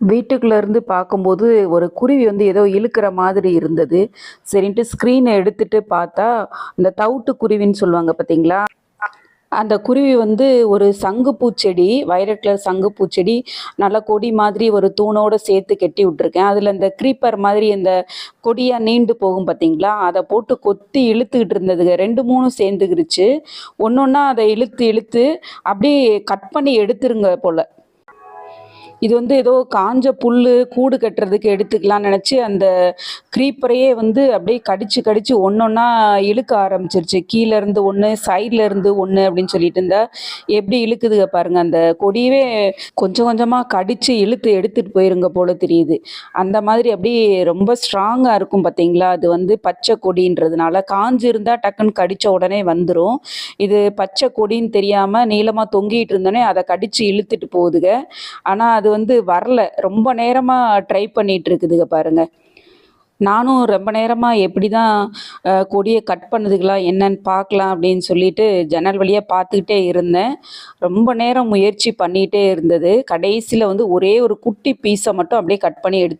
வீட்டுக்குள்ள இருந்து பார்க்கும்போது ஒரு குருவி வந்து ஏதோ இழுக்கிற மாதிரி இருந்தது. சரின்ட்டு ஸ்க்ரீனை எடுத்துட்டு பார்த்தா இந்த தவிட்டு குருவின்னு சொல்லுவாங்க பார்த்தீங்களா? அந்த குருவி வந்து ஒரு சங்கு பூச்செடி வயலட் கலர் சங்குப்பூ செடி நல்ல கொடி மாதிரி ஒரு தூணோட சேர்த்து கட்டி விட்டுருக்கேன். அதில் இந்த க்ரீப்பர் மாதிரி இந்த கொடியாக நீண்டு போகும் பார்த்தீங்களா? அதை போட்டு கொத்தி இழுத்துக்கிட்டு இருந்ததுங்க. ரெண்டு மூணு சேர்ந்துக்கிருச்சு ஒன்று ஒன்றா அதை இழுத்து இழுத்து அப்படியே கட் பண்ணி எடுத்துருங்க போல். இது வந்து ஏதோ காஞ்ச புல் கூடு கட்டுறதுக்கு எடுத்துக்கலாம்னு நினச்சி அந்த க்ரீப்பரையே வந்து அப்படியே கடிச்சு கடிச்சு ஒன்றொன்னா இழுக்க ஆரம்பிச்சிருச்சு. கீழே இருந்து ஒன்று சைடில் இருந்து ஒன்று அப்படின்னு சொல்லிட்டு இருந்தா எப்படி இழுக்குதுங்க பாருங்க. அந்த கொடியவே கொஞ்சம் கொஞ்சமாக கடிச்சு இழுத்து எடுத்துட்டு போயிருங்க போல தெரியுது. அந்த மாதிரி அப்படியே ரொம்ப ஸ்ட்ராங்காக இருக்கும் பார்த்தீங்களா அது வந்து பச்சை கொடின்றதுனால காஞ்சு இருந்தால் டக்குன்னு கடிச்ச உடனே வந்துடும் இது பச்சை கொடின்னு தெரியாமல் நீளமாக தொங்கிட்டு இருந்தோடனே அதை கடிச்சு இழுத்துட்டு போகுதுங்க. ஆனால் அது அது வந்து வரல. ரொம்ப நேரமாக ட்ரை பண்ணிட்டு இருக்குதுங்க பாருங்க. நானும் ரொம்ப நேரமாக எப்படி தான் கொடியை கட் பண்ணுதுங்களா என்னன்னு பார்க்கலாம் அப்படின்னு சொல்லிட்டு ஜன்னல் வழியாக பார்த்துக்கிட்டே இருந்தேன். ரொம்ப நேரம் முயற்சி பண்ணிகிட்டே இருந்தது. கடைசியில் வந்து ஒரே ஒரு குட்டி பீஸை மட்டும் அப்படியே கட் பண்ணி எடுத்து